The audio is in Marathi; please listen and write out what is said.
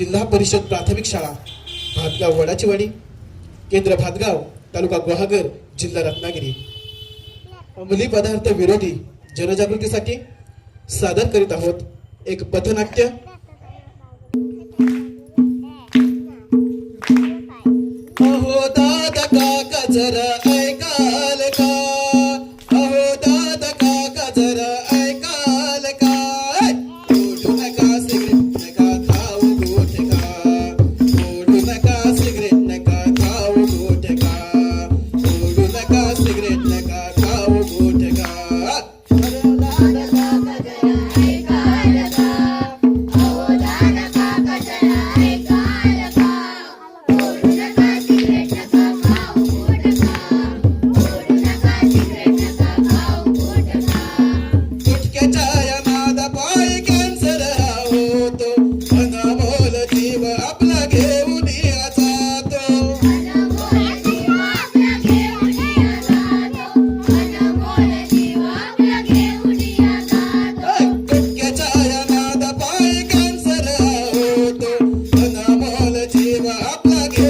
जिल्हा परिषद प्राथमिक शाळा भातगाव वडाचीवाडी केंद्र भातगाव तालुका गुहागर जिल्हा रत्नागिरी. अंमली पदार्थ विरोधी जनजागृतीसाठी सादर करीत आहोत एक पथनाट्य. अहो दादा काका जरा again.